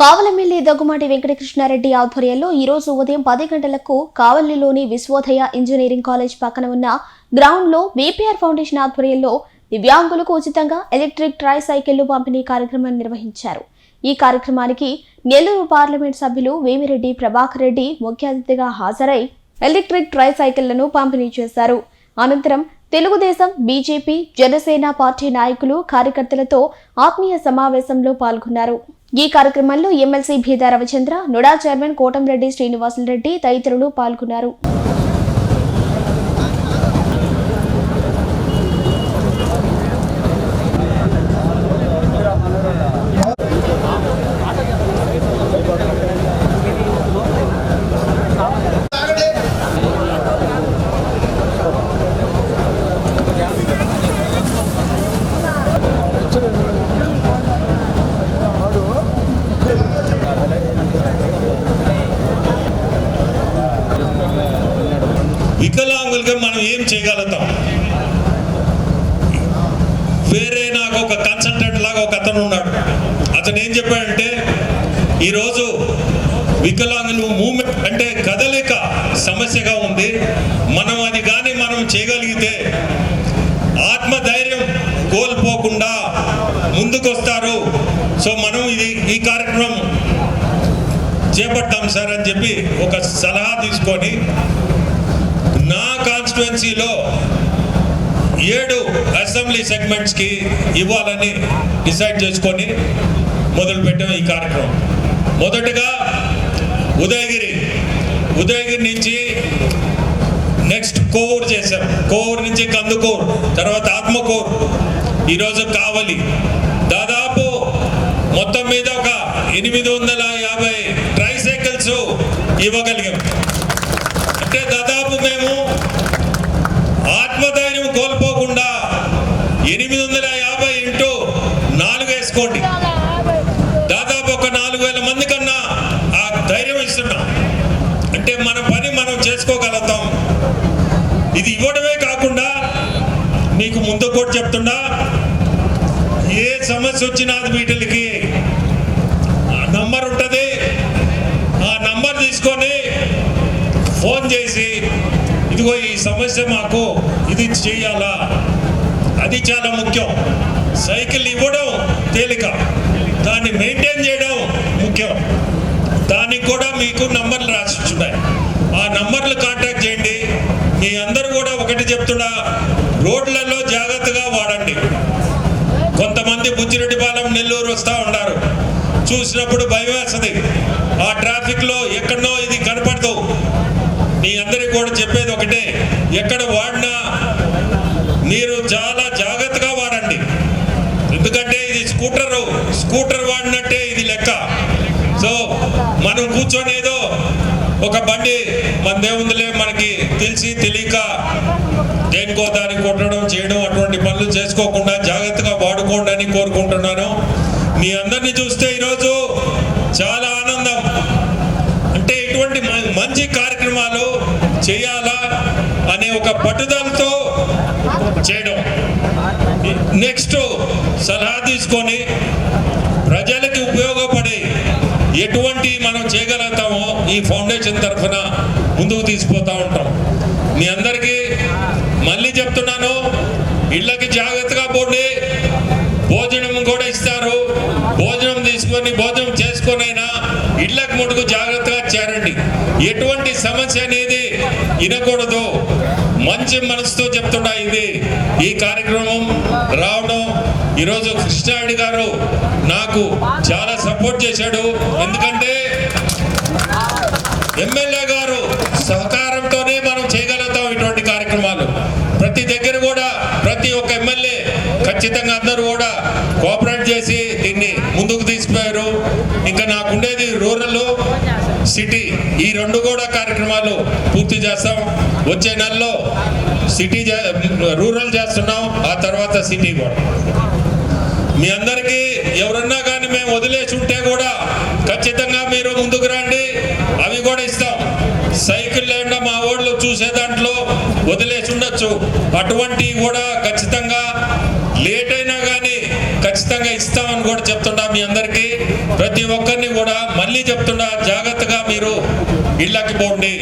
కావలమెల్లి దగ్గుమాటి వెంకటకృష్ణారెడ్డి ఆధ్వర్యంలో ఈ రోజు ఉదయం పది గంటలకు కావలిలోని విశ్వోదయ ఇంజనీరింగ్ కాలేజ్ పక్కన ఉన్న గ్రౌండ్లో బీపీఆర్ ఫౌండేషన్ ఆధ్వర్యంలో దివ్యాంగులకు ఉచితంగా ఎలక్ట్రిక్ ట్రై సైకిళ్ళు పంపిణీ కార్యక్రమాన్ని నిర్వహించారు. ఈ కార్యక్రమానికి నెల్లూరు పార్లమెంట్ సభ్యులు వేమిరెడ్డి ప్రభాకర్ రెడ్డి ముఖ్య అతిథిగా హాజరై ఎలక్ట్రిక్ ట్రై సైకిళ్ళను పంపిణీ చేశారు. అనంతరం తెలుగుదేశం బీజేపీ జనసేన పార్టీ నాయకులు కార్యకర్తలతో ఆత్మీయ సమావేశంలో పాల్గొన్నారు. ఈ కార్యక్రమంలో ఎమ్మెల్సీ భీదా రవిచంద్ర నుడా చైర్మన్ కోటంరెడ్డి శ్రీనివాసులరెడ్డి తదితరులు పాల్గొన్నారు. వికలాంగులుగా మనం ఏం చేయగలుగుతాం? వేరే నాకు ఒక కన్సల్టెంట్ లాగా ఒక అతను ఉన్నాడు. అతను ఏం చెప్పాడంటే ఈరోజు వికలాంగులు మూమెంట్ అంటే కదలిక సమస్యగా ఉంది. మనం అది కానీ మనం చేయగలిగితే ఆత్మధైర్యం కోల్పోకుండా ముందుకొస్తారు. సో మనం ఇది ఈ కార్యక్రమం చేపట్టాం సార్ అని చెప్పి ఒక సలహా తీసుకొని నా కాన్స్టిట్యున్సీలో ఏడు అసెంబ్లీ సెగ్మెంట్స్కి ఇవ్వాలని డిసైడ్ చేసుకొని మొదలుపెట్టాం ఈ కార్యక్రమం. మొదటగా ఉదయగిరి. ఉదయగిరి నుంచి నెక్స్ట్ కోర్ చేశాం. కోర్ నుంచి కందుకూర్ తర్వాత ఆత్మకూర్ ఈరోజు కావలి. దాదాపు మొత్తం మీద ఒక ఎనిమిది వందల యాభై ట్రైసైకిల్స్ ఇవ్వగలిగాం అంటే దాదాపు మేము ఆత్మధైర్యం కోల్పోకుండా ఎనిమిది వందల యాభై ఇంటూ నాలుగు వేసుకోండి దాదాపు ఒక నాలుగు వేల మంది కన్నా ఆ ధైర్యం ఇస్తున్నాం అంటే మన పని మనం చేసుకోగలుగుతాం ఇది ఇవ్వడమే కాకుండా నీకు ముందు కూడా చెప్తున్నా ఏ సమస్య వచ్చినా అది వీటికి నంబర్ ఉంటుంది. ఆ నంబర్ తీసుకొని ఫోన్ చేసి ఇదిగో ఈ సమస్య మాకు ఇది చేయాలా? అది చాలా ముఖ్యం. సైకిల్ ఇవ్వడం తేలిక. దాన్ని మెయింటైన్ చేయడం ముఖ్యం. దానికి కూడా మీకు నంబర్లు రాసిచ్చున్నాయి ఆ నంబర్లు కాంటాక్ట్ చేయండి మీ అందరూ కూడా ఒకటి చెప్తున్నా రోడ్లలో జాగ్రత్తగా వాడండి. కొంతమంది బుచ్చిరెడ్డిపాలెం నెల్లూరు వస్తూ ఉన్నారు చూసినప్పుడు భయం వేస్తుంది ఆ ట్రాఫిక్లో ఎక్కడనో ఇది కనపడదు. మీ అందరికి కూడా చెప్పేది ఒకటే ఎక్కడ వాడినా మీరు చాలా జాగ్రత్తగా వాడండి. ఎందుకంటే ఇది స్కూటర్ స్కూటర్ వాడినట్టే ఇది లెక్క. సో మనం కూర్చొని ఏదో ఒక బండి మనదేముందిలే మనకి తెలిసి తెలియక దేనికో దానికి కొట్టడం చేయడం అటువంటి పనులు చేసుకోకుండా జాగ్రత్తగా వాడుకోండి అని కోరుకుంటున్నాను. మీ అందరిని చూస్తే ఈరోజు చాలా ఆనందం. అంటే ఇటువంటి మంచి కార్యక్రమాలు చేయాలా అనే ఒక పట్టుదలతో చేయడం. నెక్స్ట్ సలహా తీసుకొని ప్రజలకి ఉపయోగపడే ఎటువంటి చేయగలుగుతామో ఈ ఫౌండేషన్ తరఫున ముందుకు తీసుకుపోతా ఉంటాం. మీ అందరికీ మళ్ళీ చెప్తున్నాను ఇళ్ళకి జాగ్రత్తగా పోండి. భోజనం కూడా ఇస్తారు. భోజనం తీసుకొని భోజనం చేసుకొనైనా ఇళ్ళకి ముడుగు జాగ్రత్తగా చేరండి. ఎటువంటి సమస్య అనేది వినకూడదు. మంచి మనసుతో చెప్తున్నా ఇది. ఈ కార్యక్రమం రావడం ఈరోజు కృష్ణారెడ్డి గారు నాకు చాలా సపోర్ట్ చేశాడు. ఎందుకంటే ఎమ్మెల్యే గారు సహకారంతోనే మనం చేయగలుగుతాం ఇటువంటి కార్యక్రమాలు. ప్రతి దగ్గర కూడా ప్రతి ఒక్క ఎమ్మెల్యే ఖచ్చితంగా అందరూ కూడా కోఆపరేట్ చేసి దీన్ని ముందుకు తీసిపోయారు. ఇంకా నాకుండేది రూరల్ సిటీ ఈ రెండు కూడా కార్యక్రమాలు పూర్తి చేస్తాం. వచ్చే నెలలో సిటీ రూరల్ చేస్తున్నాం ఆ తర్వాత సిటీ కూడా. మీ అందరికీ ఎవరన్నా కానీ మేము వదిలేసి ఉంటే కూడా ఖచ్చితంగా మీరు ముందుకు రండి అవి కూడా ఇస్తాం. సైకిల్ లేకుండా మా ఓళ్ళు చూసే దాంట్లో వదిలేసి ఉండొచ్చు. అటువంటివి కూడా ఖచ్చితంగా లేట్ అయినా కానీ ఖచ్చితంగా ఇస్తామని కూడా చెప్తున్నా మీ అందరికీ. ప్రతి ఒక్కరిని కూడా మళ్ళీ చెప్తుండ జాగ్రత్తగా మీరు ఇళ్ళకి పోండి.